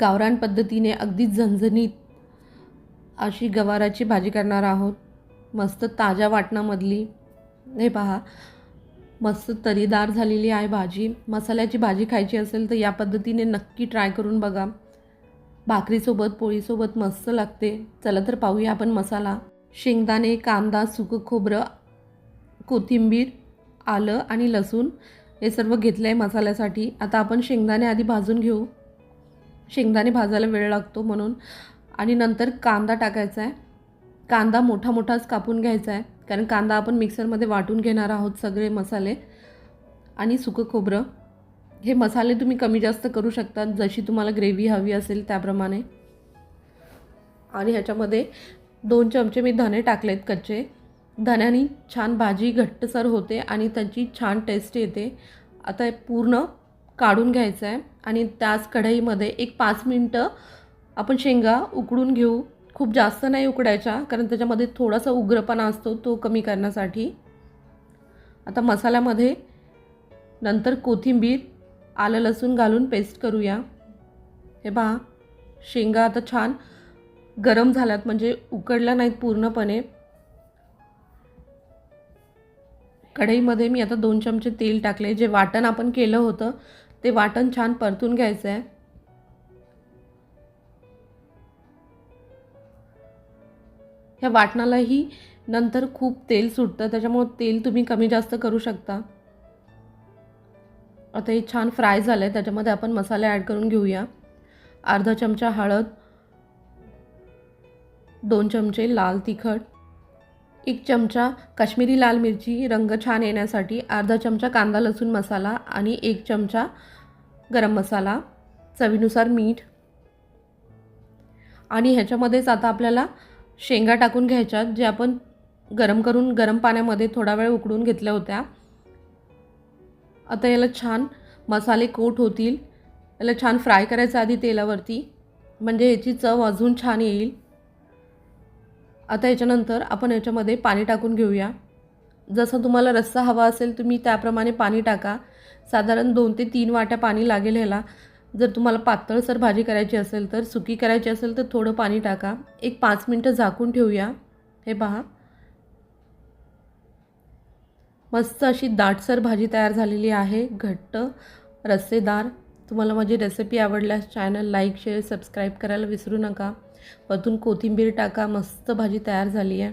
गावरान पद्धतीने अगदी झणझणीत अशी गवाराची भाजी करणार आहोत. मस्त ताज्या वाटणामधली हे पहा मस्त तरीदार झालेली आहे भाजी. मसाल्याची भाजी खायची असेल तर या पद्धतीने नक्की ट्राय करून बघा. भाकरीसोबत पोळीसोबत मस्त लागते. चला तर पाहूया आपण मसाला. शेंगदाणे कांदा सुकं खोबरं कोथिंबीर आलं आणि लसूण हे सर्व घेतलं आहे मसाल्यासाठी. आता आपण शेंगदाणे आधी भाजून घेऊ. शेंगदाणे भाजायला वेळ लागतो म्हणून. आणि नंतर कांदा टाकायचा आहे कांदा मोठा मोठाच कापून घ्यायचा आहे कारण कांदा आपण मिक्सरमध्ये वाटून घेणार आहोत सगळे मसाले. आणि सुकं खोबरं. हे मसाले तुम्ही कमी जास्त करू शकता. जशी तुम्हाला ग्रेव्ही हवी असेल त्याप्रमाणे. आणि ह्याच्यामध्ये दोन चमचे मी धने टाकलेत कच्चे. धण्याने छान भाजी घट्टसर होते आणि त्याची छान टेस्ट येते. आता हे पूर्ण काढून घ्यायचं आहे आणि त्याच कढईमध्ये एक पाच मिनटं आपण शेंगा उकडून घेऊ. खूप जास्त नाही उकडायच्या कारण त्याच्यामध्ये थोडासा उग्रपणा असतो तो कमी करण्यासाठी. आता मसाल्यामध्ये नंतर कोथिंबीर आलं लसूण घालून पेस्ट करूया. हे पहा शेंगा आता छान गरम झाल्यात म्हणजे उकडल्या नाहीत पूर्णपणे. कढईमध्ये मी आता दोन चमचे तेल टाकले. जे वाटण आपण केलं होतं ते वाटण छान परतून घ्यायचं आहे. ह्या वाटणालाही नंतर खूप तेल सुटतं त्याच्यामुळं तेल तुम्ही कमी जास्त करू शकता. आता हे छान फ्राय झालं आहे त्याच्यामध्ये आपण मसाले ॲड करून घेऊया. अर्धा चमचा हळद दोन चमचे लाल तिखट एक चमचा काश्मीरी लाल मिरची रंग छान येण्यासाठी अर्धा चमचा कांदा लसूण मसाला आणि एक चमचा गरम मसाला चवीनुसार मीठ. आणि ह्याच्यामध्येच आता आपल्याला शेंगा टाकून घ्यायच्यात जे आपण गरम करून गरम पाण्यामध्ये थोडा वेळ उकडून घेतल्या होत्या. आता याला छान मसाले कोट होतील. याला छान फ्राय करायचं आधी तेलावरती. म्हणजे ह्याची चव अजून छान येईल. आता याच्यानंतर आपण याच्यामध्ये पाणी टाकून घेऊया. जसं तुम्हाला रस्सा हवा असेल तुम्ही त्याप्रमाणे पाणी टाका. साधारण दोन ते तीन वाट्या पाणी लागेल ह्याला. जर तुम्हाला पातळसर भाजी करायची असेल तर सुकी करायची असेल तर थोडं पाणी टाका. एक पाच मिनटं झाकून ठेवूया. हे पहा. मस्त अशी दाटसर भाजी तयार झालेली आहे. घट्ट रस्सेदार. तुम्हाला माझी रेसिपी आवडल्यास चॅनल लाईक शेअर सबस्क्राईब करायला विसरू नका. वरतून कोथिंबीर टाका मस्त भाजी तयार झाली आहे.